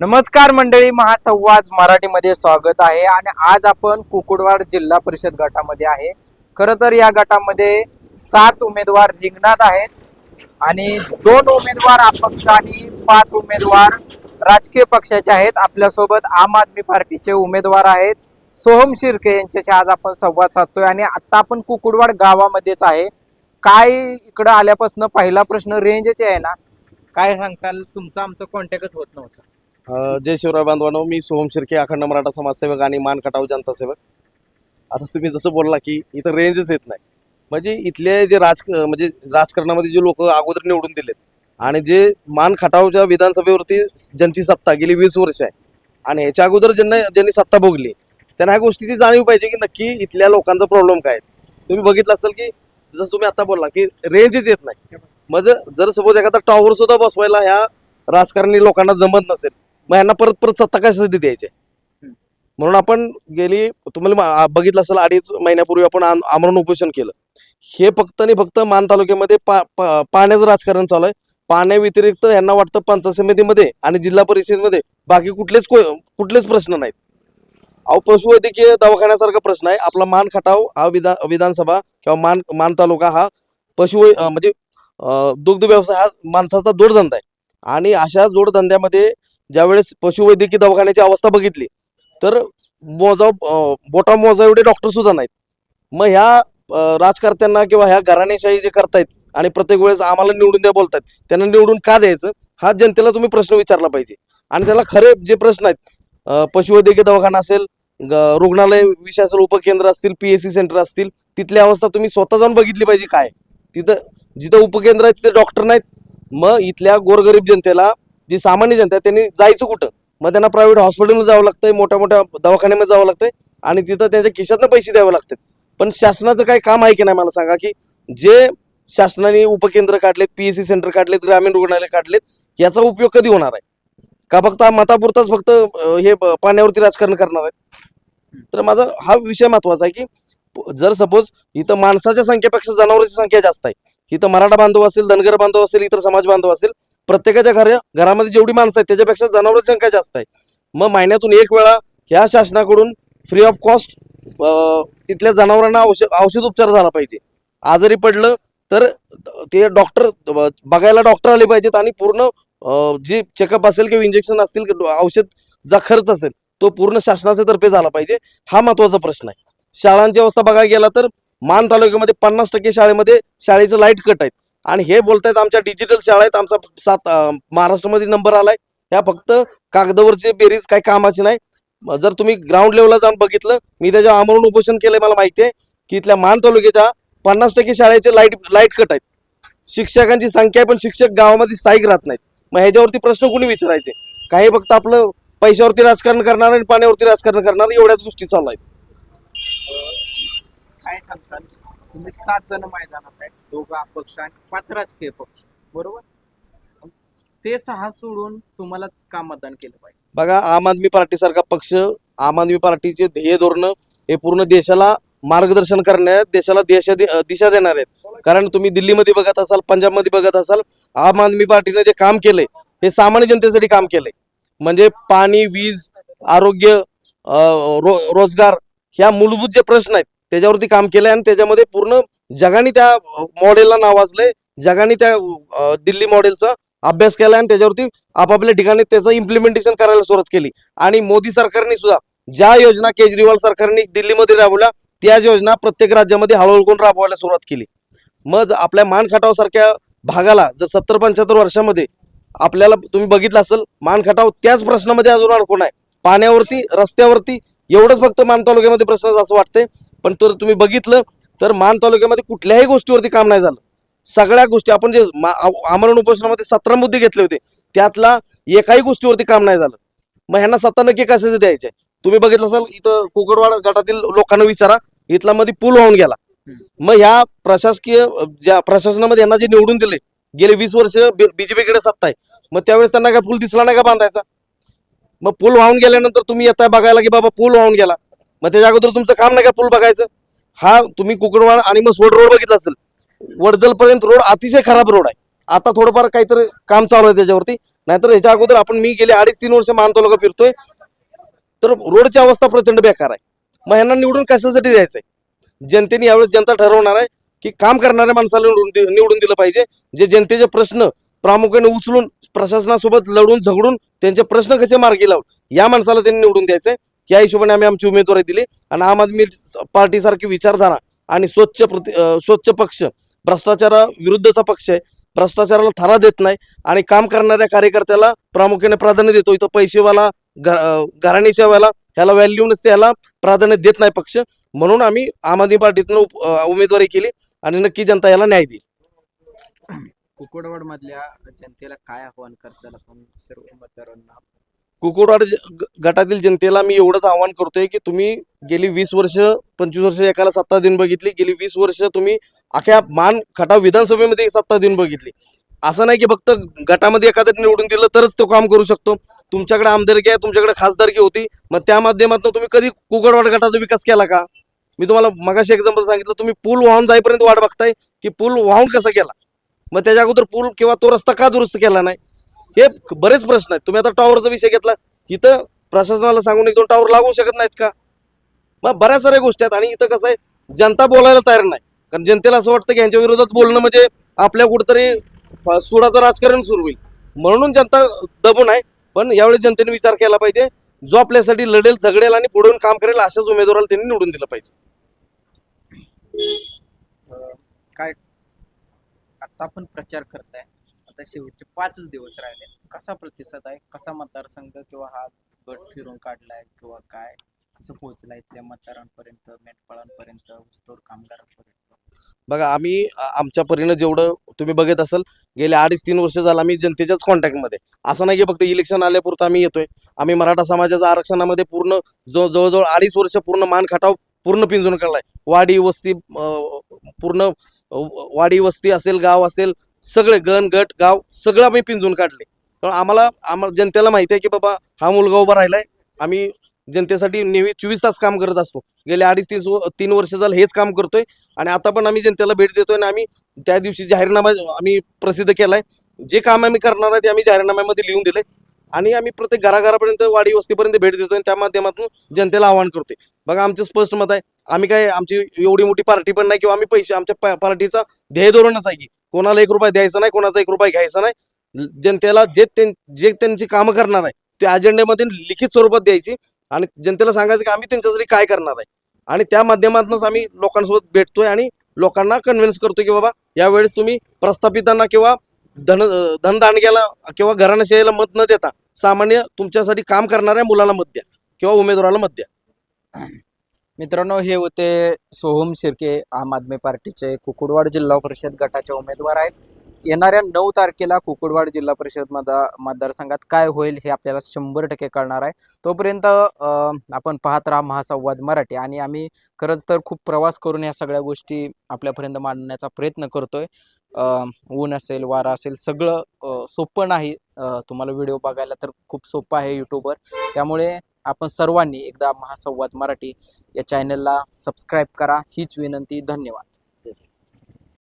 नमस्कार मंडळी महासंवाद मराठीमध्ये स्वागत आहे. आणि आज आपण कुकुडवाड जिल्हा परिषद गटामध्ये आहे. खर तर या गटामध्ये सात उमेदवार रिंगणात आहेत. आणि दोन उमेदवार अपक्ष आणि पाच उमेदवार राजकीय पक्षाचे आहेत. आपल्यासोबत आम आदमी पार्टीचे उमेदवार आहेत. सोहम शिर्के यांच्याशी आज आपण संवाद साधतोय. आणि आता आपण कुकुडवाड गावामध्येच आहे. काय इकडं आल्यापासून पहिला प्रश्न रेंजचे आहे ना? काय सांगताल? तुमचं आमचं कॉन्टॅक्टच होत नव्हतं. जय शिवराय बांधवानो मी सोहम शिर्के अखंड मराठा समाजसेवक आणि मान खटाव जनता सेवक. आता तुम्ही जसं बोलला की इथं रेंजच येत नाही. म्हणजे इथले जे राज म्हणजे राजकारणामध्ये जे लोक अगोदर निवडून दिलेत आणि जे मान खटावच्या विधानसभेवरती ज्यांची सत्ता गेली वीस वर्ष आहे आणि ह्याच्या अगोदर ज्यांना ज्यांनी सत्ता भोगली त्यांना ह्या गोष्टीची जाणीव पाहिजे की नक्की इथल्या लोकांचा प्रॉब्लेम काय आहे. तुम्ही बघितलं असेल की जसं तुम्ही आता बोलला की रेंजच येत नाही. मग जर- जर सपोज एखादा टॉवर सुद्धा बसवायला ह्या राजकारणी लोकांना जमत नसेल मग यांना परत परत सत्ता कशासाठी द्यायची? म्हणून आपण गेली तुम्हाला बघितलं असेल अडीच महिन्यापूर्वी आपण आम- आमरण उपोषण केलं. हे फक्त आणि फक्त मान तालुक्यामध्ये पा पा- पाण्याचं राजकारण चालू आहे. पाण्या व्यतिरिक्त यांना वाटतं पंचायत समितीमध्ये आणि जिल्हा परिषदेमध्ये बाकी कुठलेच कुठलेच प्रश्न नाहीत. अहो पशुवैद्यकीय दवाखान्यासारखा प्रश्न आहे. आपला मान खटाव हा विधान विधानसभा किंवा मान मान तालुका हा पशु म्हणजे दुग्ध व्यवसाय हा माणसाचा जोडधंदा आहे. आणि अशा जोडधंद्यामध्ये ज्यावेळेस पशुवैद्यकीय दवाखान्याची अवस्था बघितली तर मोजा बोटा मोजा एवढे डॉक्टर सुद्धा नाहीत. मग ह्या राजकर्त्यांना किंवा ह्या घराणेशाही जे करतायत आणि प्रत्येक वेळेस आम्हाला निवडून द्या बोलतायत त्यांना निवडून का द्यायचं? हा जनतेला तुम्ही प्रश्न विचारला पाहिजे. आणि त्याला खरे जे प्रश्न आहेत पशुवैद्यकीय दवाखाना असेल ग- रुग्णालय विषय असेल उपकेंद्र असतील पी एस सी सेंटर असतील तिथली अवस्था तुम्ही स्वतः जाऊन बघितली पाहिजे काय? तिथं जिथं उपकेंद्र आहे तिथे डॉक्टर नाहीत. मग इथल्या गोरगरीब जनतेला जी सामान्य जनता आहे त्यांनी जायचं कुठं? मग त्यांना प्रायव्हेट हॉस्पिटलमध्ये जावं लागतंय मोठ्या मोठ्या दवाखान्यामध्ये जावं लागतंय आणि तिथं त्यांच्या खिशातनं पैसे द्यावे लागतात. पण शासनाचं काही काम आहे की नाही मला सांगा की जे शासनाने उपकेंद्र काढलेत पी एस सी सेंटर काढलेत ग्रामीण रुग्णालय काढलेत याचा उपयोग कधी होणार आहे? का फक्त मतापुरताच फक्त हे पाण्यावरती राजकारण करणार आहेत तर माझा हा विषय महत्त्वाचा आहे की जर सपोज इथं माणसाच्या संख्येपेक्षा जनावरांची संख्या जास्त आहे इथं मराठा बांधव असेल धनगर बांधव असेल इतर समाज बांधव असेल प्रत्येकाच्या घर घरामध्ये जेवढी माणसं आहेत त्याच्यापेक्षा जनावरांची संख्या जास्त आहे. मग महिन्यातून एक वेळा ह्या शासनाकडून फ्री ऑफ कॉस्ट तिथल्या जनावरांना औषध औषध उपचार झाला पाहिजे. आजारी पडलं तर ते डॉक्टर बघायला डॉक्टर आले पाहिजेत आणि पूर्ण जे चेकअप असेल किंवा इंजेक्शन असतील किंवा औषध जा खर्च असेल तो पूर्ण शासनाच्या तर्फे झाला पाहिजे. हा महत्त्वाचा प्रश्न आहे. शाळांची अवस्था बघायला गेला तर मान तालुक्यामध्ये पन्नास टक्के शाळेमध्ये शाळेचं लाइट कट आहेत. आणि हे बोलतायत आमच्या डिजिटल शाळेत आमचा सात महाराष्ट्रामध्ये नंबर आलाय. ह्या फक्त कागदावरचे बेरीज काही कामाची नाही. जर तुम्ही ग्राउंड लेवलला जाऊन बघितलं मी त्याच्या आमरण उपोषण केलंय मला माहिती आहे की इथल्या मान तालुक्याच्या पन्नास टक्के शाळेचे लाइट लाइट कट आहेत. शिक्षकांची संख्या आहे पण शिक्षक गावामध्ये स्थायिक राहत नाहीत. मग ह्याच्यावरती प्रश्न कुणी विचारायचे? काही फक्त आपलं पैशावरती राजकारण करणार आणि पाण्यावरती राजकारण करणार एवढ्याच गोष्टी चालू आहेत. काय सांगतात? तुम्ही सात जण मैदानात आहेत. दोघा अपक्ष आणि पाच राजकीय पक्ष. बरोबर? ते सहा सोडून तुम्हालाच का मतदान केलं पाहिजे? बघा आम आदमी पार्टीसारखा पक्ष आम आदमी पार्टीचे ध्येय धोरण हे पूर्ण देशाला मार्गदर्शन करण्यात देशाला देशा दिशा देणार आहेत. कारण तुम्ही दिल्लीमध्ये बघत असाल पंजाबमध्ये बघत असाल आम आदमी पार्टीने जे काम केलंय हे सामान्य जनतेसाठी काम केलंय. म्हणजे पाणी वीज आरोग्य रो रोजगार ह्या मूलभूत जे प्रश्न आहेत त्याच्यावरती काम केलंय आणि त्याच्यामध्ये पूर्ण जगाने त्या मॉडेलला नावाजलंय जगाने त्या दिल्ली मॉडेलचा अभ्यास केला आणि त्याच्यावरती आपापल्या ठिकाणी त्याचं इम्प्लिमेंटेशन करायला सुरुवात केली. आणि मोदी सरकारने सुद्धा ज्या योजना केजरीवाल सरकारने दिल्लीमध्ये राबवल्या त्याच योजना प्रत्येक राज्यामध्ये हळूहळू करून राबवायला सुरुवात केली. मग आपल्या मान खटाव सारख्या भागाला जर सत्तर पंच्याहत्तर वर्षामध्ये आपल्याला तुम्ही बघितलं असेल मान खटाव त्याच प्रश्नामध्ये अजून अडकून आहे. पाण्यावरती रस्त्यावरती एवढंच फक्त मान तालुक्यामध्ये प्रश्न असं वाटतंय. पण तर तुम्ही बघितलं तर मान तालुक्यामध्ये कुठल्याही गोष्टीवरती काम नाही झालं. सगळ्या गोष्टी आपण जे आमरण उपोषणामध्ये सतरा मुद्दे घेतले होते त्यातला एकाही गोष्टीवरती काम नाही झालं. मग ह्यांना सत्ता नक्की कशाचे द्यायचे तुम्ही बघितलं असाल इथं कोकडवाड गटातील लोकांना विचारा इथला मध्ये पूल वाहून गेला. मग ह्या प्रशासकीय ज्या प्रशासनामध्ये यांना जे निवडून दिले गेले वीस वर्ष बीजेपीकडे सत्ता आहे. मग त्यावेळेस त्यांना काय पूल दिसला नाही का बांधायचा? मग पूल वाहून गेल्यानंतर तुम्ही येताय बघायला की बाबा पूल वाहून गेला. मग त्याच्या अगोदर तुमचं काम नाही का पूल बघायचं? हा तुम्ही कुकडवाड आणि मग सोड रोड बघितला असेल. वडजलपर्यंत रोड अतिशय खराब रोड आहे. आता थोडंफार काहीतरी काम चालू आहे त्याच्यावरती. नाहीतर ह्याच्या अगोदर आपण मी गेले अडीच तीन वर्ष मान तालुका फिरतोय. तर रोडची अवस्था प्रचंड बेकार आहे. मग ह्यांना निवडून कशासाठी द्यायचंय? जनतेने यावेळेस जनता ठरवणार आहे की काम करणाऱ्या माणसाला निवडून निवडून दिलं पाहिजे. जे जनतेचे प्रश्न प्रामुख्याने उचलून प्रशासनासोबत लढून झगडून त्यांचे प्रश्न कसे मार्गी लावून या माणसाला त्यांनी निवडून द्यायचंय. या हिशोबाने आम्ही आमची उमेदवारी दिली. आणि आम आदमी पार्टीसारखी विचारधारा आणि स्वच्छ प्रति स्वच्छ पक्ष भ्रष्टाचारा विरुद्धचा पक्ष आहे. भ्रष्टाचाराला थारा देत नाही आणि काम करणाऱ्या कार्यकर्त्याला प्रामुख्याने प्राधान्य देतो. इथं पैसेवाला घ- ह्याला व्हॅल्यू नसते ह्याला प्राधान्य देत नाही पक्ष. म्हणून आम्ही आम आदमी पार्टीतून उमेदवारी केली आणि नक्की जनता याला न्याय देईल कुकुडवाडमधल्या जनतेला काय आव्हान करताल आपण सर्व मतदारांना? कुकुडवाड ज- गटातील जनतेला मी एवढंच आवाहन करतोय की तुम्ही गेली वीस वर्ष पंचवीस वर्ष एकाला सत्ता देऊन बघितली गेली वीस वर्ष तुम्ही अख्या मान खटाव विधानसभेमध्ये सत्ता देऊन बघितली. असं नाही की फक्त गटामध्ये एखादं निवडून दिलं तरच तो काम करू शकतो. तुमच्याकडे आमदारकी आहे तुमच्याकडे खासदारकी होती मग त्या माध्यमातून तुम्ही कधी कुकडवाड गटाचा विकास केला का? मी तुम्हाला मगाशी एक्झाम्पल सांगितलं तुम्ही पूल वाहून जाईपर्यंत वाट बघताय की पूल वाहून कसा केला? मग त्याच्या अगोदर पूल किंवा तो रस्ता का दुरुस्त केला नाही? हे बरेच प्रश्न आहेत. तुम्ही आता टॉवरचा विषय घेतला. इथं प्रशासनाला सांगून एक दोन टॉवर लागू शकत नाहीत का? मग बऱ्याच साऱ्या गोष्टी आहेत. आणि इथं कसं आहे जनता बोलायला तयार नाही. कारण जनतेला असं वाटतं की यांच्या विरोधात बोलणं म्हणजे आपल्या कुठंतरी सुडाचं राजकारण सुरू होईल. म्हणून जनता दबून आहे. पण यावेळी जनतेने विचार केला पाहिजे. जो आपल्यासाठी लढेल झगडेल आणि पुढे काम करेल अशाच उमेदवाराला त्यांनी निवडून दिलं पाहिजे. काय आता आपण प्रचार करताय. आता शेवटचे पाचच दिवस राहिले. कसा प्रतिसाद आहे? कसा मतदारसंघ किंवा हा गट फिरून काढलाय किंवा काय? कसं पोहोचलाय इथल्या मतदारांपर्यंत मेंढपाळांपर्यंत ऊसतोड कामगारांपर्यंत? बघा आम्ही आमच्या परीनं जेवढं तुम्ही बघत असाल गेले अडीच तीन वर्ष झालं आम्ही जनतेच्याच कॉन्टॅक्टमध्ये असं नाही की फक्त इलेक्शन आल्यापुरतं आम्ही येतोय. आम्ही मराठा समाजाच्या आरक्षणामध्ये पूर्ण जो जवळजवळ अडीच वर्ष पूर्ण मान खटाव पूर्ण पिंजून काढलाय. वाडी वस्ती पूर्ण वाडी वस्ती असेल गाव असेल सगळे गण गट गाव सगळं आम्ही पिंजून काढले. तर आम्हाला आम्हाला जनतेला माहिती आहे की बाबा हा मुलगा उभा राहिलाय. आम्ही जनतेसाठी नेहमी चोवीस तास काम करत असतो. गेले अडीच तीस व- तीन वर्ष झालं हेच काम करतोय. आणि आता पण आम्ही जनतेला भेट देतोय आणि आम्ही त्या दिवशी जाहीरनामा आम्ही प्रसिद्ध केलाय. जे काम आम्ही करणार आहे ते आम्ही जाहीरनाम्यामध्ये लिहून दिले आणि आम्ही प्रत्येक घराघरापर्यंत वाडी वस्तीपर्यंत भेट देतो आणि त्या माध्यमातून जनतेला आवाहन करतोय. बघा आमचं स्पष्ट मत आहे आम्ही काय आमची एवढी मोठी पार्टी पण नाही किंवा आम्ही पैसे आमच्या पार्टीचा ध्येय धोरणच आहे की कोणाला एक रुपया द्यायचा नाही कोणाचा एक रुपया घ्यायचा नाही. जनतेला जे जे त्यांची कामं करणार आहे ते अजेंड्यामध्ये लिखित स्वरूपात द्यायची आणि जनतेला सांगायचं की आम्ही त्यांच्यासाठी काय करणार आहे. आणि त्या माध्यमातूनच आम्ही लोकांसोबत भेटतोय आणि लोकांना कन्व्हिन्स करतोय की बाबा यावेळेस तुम्ही प्रस्थापितांना किंवा धन धनदांडग्याला किंवा घराण्याशाहीला मत न देता सामान्य तुमच्यासाठी काम करणाऱ्या मुलाला मत द्या किंवा उमेदवाराला मत द्या. मित्रांनो हे होते सोहम शिर्के आम आदमी पार्टीचे. कुकुडवाड जिल्हा परिषद गटाचे उमेदवार आहेत. येणाऱ्या नऊ तारखेला कुकुडवाड जिल्हा परिषद मतदार मतदारसंघात काय होईल हे आपल्याला शंभर टक्के कळणार आहे. तोपर्यंत अं, आपण पाहत राहा महासंवाद मराठी. आणि आम्ही खरंच तर खूप प्रवास करून या सगळ्या गोष्टी आपल्यापर्यंत मांडण्याचा प्रयत्न करतोय. ऊन असेल वारा असेल सगळं सोपं नाही. तुम्हाला व्हिडिओ बघायला तर खूप सोपं आहे यूट्यूबवर त्यामुळे आपण सर्वांनी एकदा महासंवाद मराठी या चॅनलला सबस्क्राईब करा. हीच विनंती धन्यवाद.